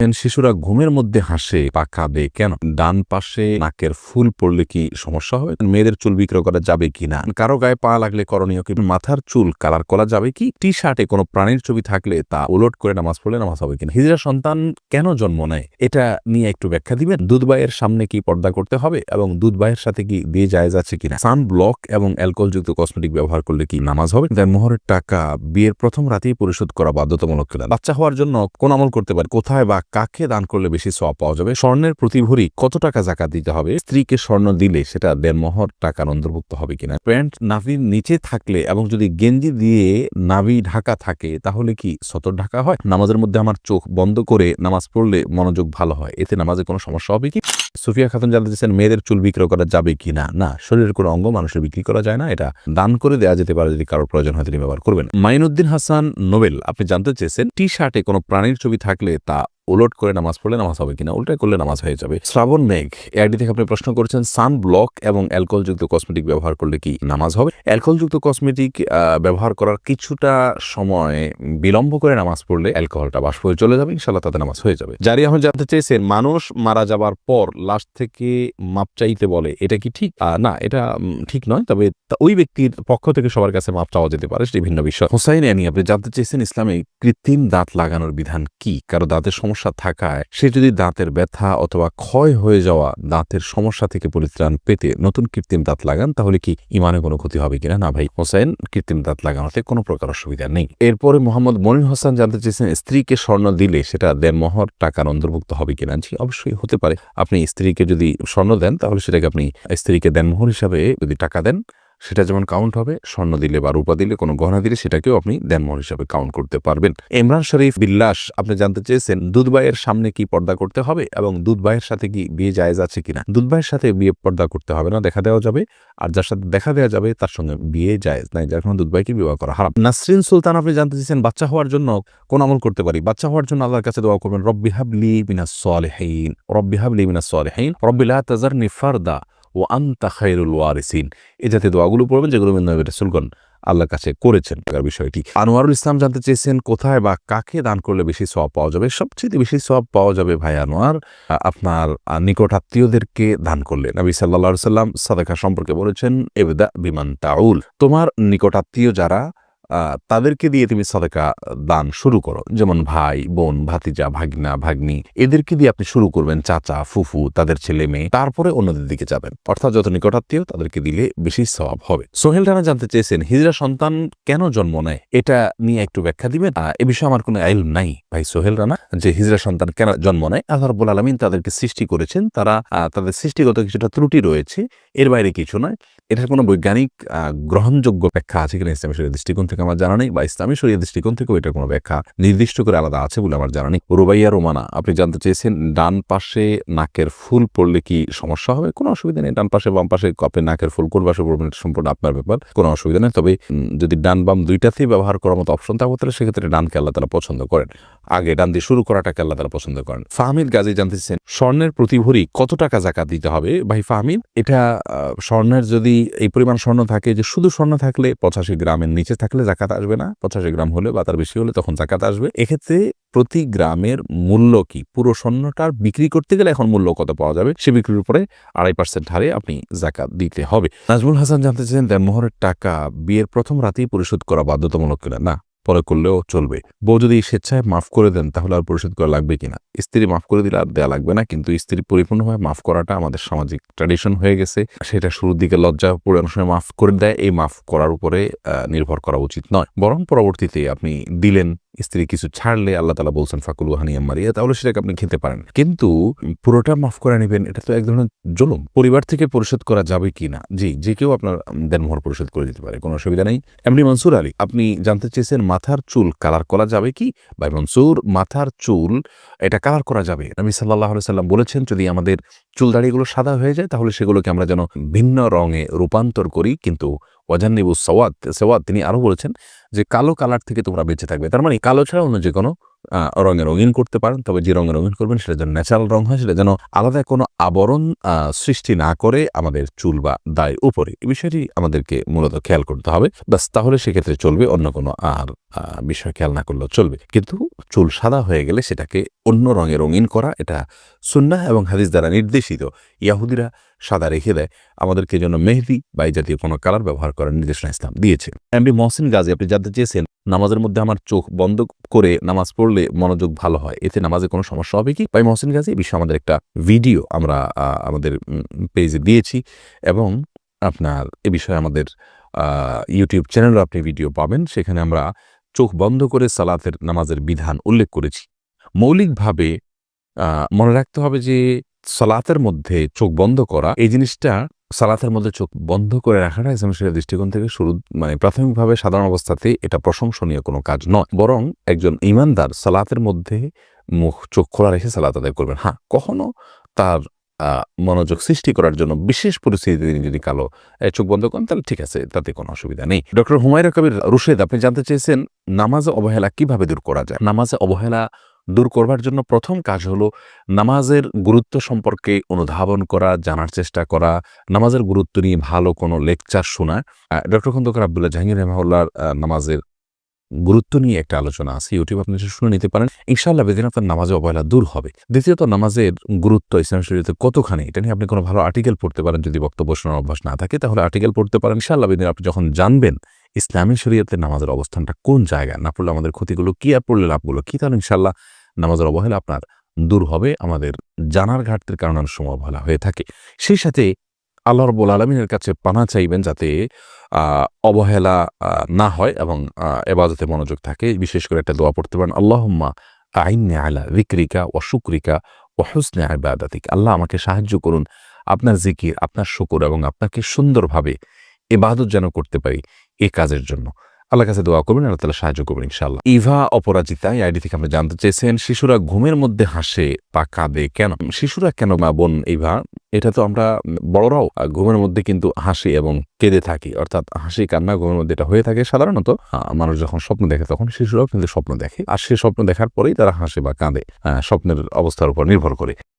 শিশুরা ঘুমের মধ্যে হাসে পাকাবে কেন? ডান পাশে নাকের ফুল পড়লে কি সমস্যা হবে মেয়েদের চুল বিক্রয় করা যাবে কি না? কারও গায়ে পা লাগলে করণীয় কি? মাথার চুল কালার করা যাবে কি? টি শার্টে কোনো প্রাণীর ছবি থাকলে তা উলট করে নামাজ পড়লে নামাজ হবে কিনা? হিজরা সন্তান কেন জন্ম নেয়? এটা নিয়ে একটু ব্যাখ্যা দিবেন? দুধ ভাইয়ের সামনে কি পর্দা করতে হবে? এবং দুধ ভাইয়ের সাথে কি দিয়ে যায় যাচ্ছে কিনা? সান ব্লক এবং অ্যালকোহলযুক্ত কসমেটিক ব্যবহার করলে কি নামাজ হবে? দেন মোহরের টাকা বিয়ের প্রথম রাতেই পরিশোধ করা বাধ্যতামূলক কিনা? বাচ্চা হওয়ার জন্য কোন আমল করতে পারে? কোথায় বা কাকে দান করলে বেশি সওয়াব পাওয়া যাবে? স্বর্ণের প্রতি ভরি কত টাকা জাকাত দিতে হবে? স্ত্রীকে স্বর্ণ দিলে সেটা দেড়মহর টাকার অন্তর্ভুক্ত হবে কিনা? প্যান্ট নাভির নিচে থাকলে এবং যদি গেঞ্জি দিয়ে নাভি ঢাকা থাকে, তাহলে কি সতর ঢাকা হয়? নামাজের মধ্যে আমার চোখ বন্ধ করে নামাজ পড়লে মনোযোগ ভালো হয়। এতে নামাজে কোনো সমস্যা হবে কি? সুফিয়া খাতুন জানতে চাইছেন মেয়েদের চুল বিক্রয় করা যাবে কি না না শরীরের কোনো অঙ্গ মানুষের বিক্রি করা যায় না। এটা দান করে দেওয়া যেতে পারে যদি কারোর প্রয়োজন হয়, তিনি ব্যবহার করবেন। মাইনুদ্দিন হাসান নোবেল, আপনি জানতে চেয়েছেন টি শার্টে কোনো প্রাণীর ছবি থাকলে তা উলট করে নামাজ পড়লে নামাজ হবে কিনা, উল্টাই করলে নামাজ হয়ে যাবে। শ্রাবণ মেঘ, এআইডি থেকে আপনি প্রশ্ন করেছেন সান ব্লক এবং অ্যালকোহলযুক্ত কসমেটিক ব্যবহার করলে কি নামাজ হবে? অ্যালকোহলযুক্ত কসমেটিক ব্যবহার করার কিছুটা সময় বিলম্ব করে নামাজ পড়লে অ্যালকোহলটা বাষ্প হয়ে চলে যাবে ইনশাল্লাহ তাতে নামাজ হয়ে যাবে। জারি আহমেদ জানতে চেয়েছেন, মানুষ মারা যাবার পর লাশ থেকে মাপ চাইতে বলে, এটা কি ঠিক? না, এটা ঠিক নয়, তবে ওই ব্যক্তির পক্ষ থেকে সবার কাছে মাপ চাওয়া যেতে পারে সেটি ভিন্ন বিষয়। হোসাইন আনি আপনি জানতে চেয়েছেন, ইসলামে কৃত্রিম দাঁত লাগানোর বিধান কি? কারও দাঁতের সমস্যা থাকায় সে যদি দাঁতের ব্যথা অথবা ক্ষয় হয়ে যাওয়া দাঁতের সমস্যা থেকে পরিত্রাণ পেতে নতুন কৃত্রিম দাঁত লাগান, তাহলে কি ইমানে কোনো ক্ষতি হবে কিনা? না ভাই, হোসেন, কৃত্রিম দাঁত লাগানোতে কোনো প্রকার অসুবিধা নেই। এরপরে মোহাম্মদ মনির হাসান জানতে চেয়েছেন, স্ত্রীকে স্বর্ণ দিলে সেটা দেড়মহর টাকার অন্তর্ভুক্ত হবে কিনা? জি, অবশ্যই হতে পারে। আপনি স্ত্রীকে যদি স্বর্ণ দেন, তাহলে সেটাকে আপনি স্ত্রীকে দেনমোহর হিসাবে যদি টাকা দেন সেটা যেমন কাউন্ট হবে, স্বর্ণ দিলে বা রূপা দিলে, কোনো গহনা দিলে সেটাকেও আপনি দেনমোহর হিসাবে কাউন্ট করতে পারবেন। ইমরান শরীফ বিল্লাস, আপনি জানতে চেয়েছেন দুধবাইয়ের সামনে কি পর্দা করতে হবে এবং দুধবাইয়ের সাথে কি বিয়ে জায়েজ আছে কিনা? দুধবাইয়ের সাথে বিয়ে পর্দা করতে হবে না, দেখা দেওয়া যাবে। আর যার সাথে দেখা দেওয়া যাবে, তার সঙ্গে বিয়ে জায়েজ নাই, যার কারণে দুধবাইকে বিবাহ করা হারাম। নাসরিন সুলতান, আপনি জানতে চেয়েছেন বাচ্চা হওয়ার জন্য কোন আমল করতে পারি? বাচ্চা হওয়ার জন্য আল্লাহর কাছে দোয়া করবেন, রব্বি হাবলি মিনাস সালেহিন। রব্বি হাবলি মিনাস সালেহিন। রব্বি লা তাজারনি ফারদা। ও আন্তা খায়রুল ওয়ারিসিন। এ জাতীয় দোয়াগুলো পড়বেন যেগুলো নবী রাসূলগণ আল্লাহর কাছে করেছেন। তার বিষয়টি, আনোয়ারুল ইসলাম জানতে চেয়েছেন কোথায় বা কাকে দান করলে বেশি সওয়াব পাওয়া যাবে? সবচেয়ে বেশি সওয়াব পাওয়া যাবে ভাই আনোয়ার আপনার নিকট আত্মীয়দেরকে দান করলে। নবী আলাইহি সাল্লাম সাদাকা সম্পর্কে বলেছেন এবদা বিমান তাউল। তোমার নিকট আত্মীয় যারা তাদেরকে দিয়ে তুমি সাদাকা দান শুরু করো। যেমন ভাই, বোন, ভাতিজা, ভাগনা, ভাগ্নি, এদেরকে দিয়ে আপনি শুরু করবেন চাচা, ফুফু, তাদের ছেলে মেয়ে, তারপরে অন্যদের দিকে যাবেন। অর্থাৎ যত নিকটাত্মীয়, তাদেরকে দিলে বেশি স্বভাব হবে। সোহেল রানা জানতে চেয়েছেন, হিজরা সন্তান কেন জন্ম নেয়? এটা নিয়ে একটু ব্যাখ্যা দিবেন? এ বিষয়ে আমার কোনো আইল নাই ভাই সোহেল রানা, যে হিজরা সন্তান কেন জন্ম নেয়। আল্লাহ রাব্বুল আলমিন তাদেরকে সৃষ্টি করেছেন। তারা তাদের সৃষ্টিগত কিছুটা ত্রুটি রয়েছে। এর বাইরে কিছু নয়। এটার কোনো বৈজ্ঞানিক গ্রহণযোগ্য ব্যাখ্যা আছে কিনা ইসলামী শরীয় দৃষ্টিকোণ থেকে আমার জানা নেই বা ইসলামী শরীয় দৃষ্টিকোণ থেকেও এটার কোনো ব্যাখ্যা নির্দিষ্ট করে আলাদা আছে বলে আমার জানা নেই। রুবাইয়া রোমানা, আপনি জানতে চেয়েছেন ডান পাশে নাকের ফুল পড়লে কি সমস্যা হবে? কোনো অসুবিধা নেই, ডান পাশে, বাম পাশে আপনি নাকের ফুল কোন পাশে সম্পূর্ণ আপনার ব্যাপার, কোনো অসুবিধা নেই। তবে যদি ডান বাম দুইটাতেই ব্যবহার করার মতো অপশন থাকবে তাহলে সেক্ষেত্রে ডানকে আল্লাহ তারা পছন্দ করেন। আগে ডান দিয়ে শুরু করাটাকে আল্লাহ তারা পছন্দ করেন। ফাহমিদ গাজী জানতে চেয়েছেন, স্বর্ণের প্রতি ভরি কত টাকা জাকাত দিতে হবে? ভাই ফাহমিদ, এটা স্বর্ণের যদি এই পরিমাণ স্বর্ণ থাকে যে শুধু স্বর্ণ থাকলে পঁচাশি গ্রামের নিচে থাকলে জাকাত আসবে না, পঁচাশি গ্রাম হলে বা তার বেশি হলে তখন জাকাত আসবে। এক্ষেত্রে প্রতি গ্রামের মূল্য কি? পুরো স্বর্ণটার বিক্রি করতে গেলে এখন মূল্য কত পাওয়া যাবে? সে বিক্রির উপরে আড়াই পার্সেন্ট হারে আপনি জাকাত দিতে হবে। নাজমুল হাসান জানতে চাইছেন, দেনমোহরের টাকা বিয়ের প্রথম রাতেই পরিশোধ করা বাধ্যতামূলক কিনা? না। পরে করলেও চলবে। বউ যদি স্বেচ্ছায় মাফ করে দেন, তাহলে আর পরিশোধ করা লাগবে কিনা? স্ত্রী মাফ করে দিলে আর দেওয়া লাগবে না, কিন্তু স্ত্রী পরিপূর্ণভাবে মাফ করাটা আমাদের সামাজিক ট্র্যাডিশন হয়ে গেছে। সেটা শুরুর দিকে লজ্জা পড়ে অনেক সময় মাফ করে দেয়, এই মাফ করার উপরে নির্ভর করা উচিত নয়। বরং পরবর্তীতে আপনি দিলেন স্ত্রী কিছু ছাড়লে আল্লাহ তালা বলছেন, ফাকুল হানিয়া মারিয়া তাহলে সেটাকে আপনি খেতে পারেন। কিন্তু পুরোটা মাফ করে নেবেন, এটা তো এক ধরনের জুলুম। পরিবার থেকে পরিশোধ করা যাবে কি না? জি, যে কেউ আপনার দেনমোহর পরিশোধ করে দিতে পারে, কোনো অসুবিধা নেই। এমনি মনসুর আলী, আপনি জানতে চেয়েছেন মাথার চুল কালার করা যাবে কি? ভাই মনসুর, মাথার চুল, এটা কালার করা যাবে? নবী সাল্লাহ সাল্লাম বলেছেন, যদি আমাদের চুল দাড়িগুলো সাদা হয়ে যায়, তাহলে সেগুলোকে আমরা যেন ভিন্ন রঙে রূপান্তর করি, কিন্তু ওয়াজান্নিবু সওয়াদ সওয়াদ তিনি আরও বলেছেন যে কালো কালার থেকে তোমরা বেঁচে থাকবে। তার মানে কালো ছাড়া অন্য যে কোনো রঙে রঙিন করতে পারেন, তবে যে রঙে রঙিন করবেন সেটা যেন ন্যাচারাল রং হয়, সেটা যেন আলাদা কোনো আবরণ সৃষ্টি না করে আমাদের চুল বা দায়ের উপরে। এই বিষয়টি আমাদেরকে মূলত খেয়াল করতে হবে। ব্যাস, তাহলে সেক্ষেত্রে চলবে অন্য কোনো আর বিষয় খেয়াল না করলেও চলবে। কিন্তু চুল সাদা হয়ে গেলে সেটাকে অন্য রঙে রঙিন করা, এটা সুন্নাহ এবং হাদিস দ্বারা নির্দেশিত। ইয়াহুদিরা সাদা রেখে দেয়। আমাদেরকে জন্য মেহেদি বা এই জাতীয় কোনো কালার ব্যবহার করার নির্দেশনা ইসলাম দিয়েছে। এমডি মহসিন গাজী, আপনি জানতে চেয়েছেন, নামাজের মধ্যে আমার চোখ বন্ধ করে নামাজ পড়লে মনোযোগ ভালো হয়। এতে নামাজে কোনো সমস্যা হবে কি? ভাই মহসিন গাজী এই বিষয়ে আমাদের একটা ভিডিও আমরা আমাদের পেজে দিয়েছি এবং আপনার, এ বিষয়ে আমাদের ইউটিউব চ্যানেলও আপনি ভিডিও পাবেন। সেখানে আমরা চোখ বন্ধ করে সালাতের নামাজের বিধান উল্লেখ করেছি। মৌলিকভাবে মনে রাখতে হবে যে সালাতের মধ্যে চোখ বন্ধ করা, এই জিনিসটা সালাতের মধ্যে চোখ বন্ধ করে রাখাটা ইসলাম শরীয়তের দৃষ্টিকোণ থেকে শুরু মানে প্রাথমিকভাবে সাধারণ অবস্থাতে এটা প্রশংসনীয় কোনো কাজ নয়। বরং একজন ইমানদার সালাতের মধ্যে মুখ, চোখ খোলা রেখে সালাত আদায় করবেন। হ্যাঁ কখনো তার মনোযোগ সৃষ্টি করার জন্য বিশেষ পরিস্থিতিতে তিনি যদি কালো চোখ বন্ধ করেন, তাহলে ঠিক আছে, তাতে কোনো অসুবিধা নেই। ডক্টর হুমায়রা কবির রুশেদ, আপনি জানতে চেয়েছেন নামাজে অবহেলা কীভাবে দূর করা যায়? নামাজে অবহেলা দূর করবার জন্য প্রথম কাজ হলো নামাজের গুরুত্ব সম্পর্কে অনুধাবন করা, জানার চেষ্টা করা, নামাজের গুরুত্ব নিয়ে ভালো কোনো লেকচার শোনা। ডক্টর খন্দকার আবদুল্লাহ জাহাঙ্গীর রহমাউল্লার নামাজের গুরুত্ব নিয়ে একটা আলোচনা আছে ইউটিউব আপনি শুনে নিতে পারেন। ইনশাআল্লাহ বেদিন আপনার নামাজে অবহেলা দূর হবে। দ্বিতীয়ত, নামাজের গুরুত্ব, ইসলাম শরীয়তে কতখানি, এটা নিয়ে আপনি কোনো ভালো আর্টিকেল পড়তে পারেন, যদি বক্তব্য শোনার অভ্যাস না থাকে, তাহলে আর্টিকেল পড়তে পারেন। ইনশাআল্লাহ বেদিন, আপনি যখন জানবেন ইসলামী শরীয়তে নামাজের অবস্থানটা কোন জায়গায়, না পড়লে আমাদের ক্ষতিগুলো কী, আর পড়লে লাভগুলো কী, তাহলে ইনশাআল্লাহ নামাজের অবহেলা আপনার দূর হবে। আমাদের জানার ঘাটতির কারণে অনেক সময় অবহেলা হয়ে থাকে। সেই সাথে আল্লাহ রব্বুল আলমিনের কাছে পানা চাইবেন যাতে অবহেলা না হয় এবং এবাদতে মনোযোগ থাকে। বিশেষ করে একটা দোয়া পড়তে পারেন, আল্লাহম্মা আইনে আলা বিক্রিকা ও শুক্রিকা ও হুসনে আবাদাতিক আল্লাহ আমাকে সাহায্য করুন আপনার জিকির, আপনার শুকুর এবং আপনাকে সুন্দরভাবে এবাদত যেন করতে পারি এ কাজের জন্য। আল্লাহ কাছে দোয়া করবেন, আল্লাহ তালা সাহায্য করবেন ইনশাআল্লাহ। ইভা অপরাজিতা, এই আইডি থেকে আমরা জানতে চেয়েছেন, শিশুরা ঘুমের মধ্যে হাসে বা কাঁদে কেন? শিশুরা কেন মা বোন ইভা এটা তো আমরা বড়রাও ঘুমের মধ্যে কিন্তু হাসি এবং কেঁদে থাকি। অর্থাৎ হাসি, কান্না ঘুমের মধ্যে এটা হয়ে থাকে সাধারণত। মানুষ যখন স্বপ্ন দেখে, তখন শিশুরাও কিন্তু স্বপ্ন দেখে। আর সে স্বপ্ন দেখার পরেই তারা হাসে বা কাঁদে স্বপ্নের অবস্থার উপর নির্ভর করে।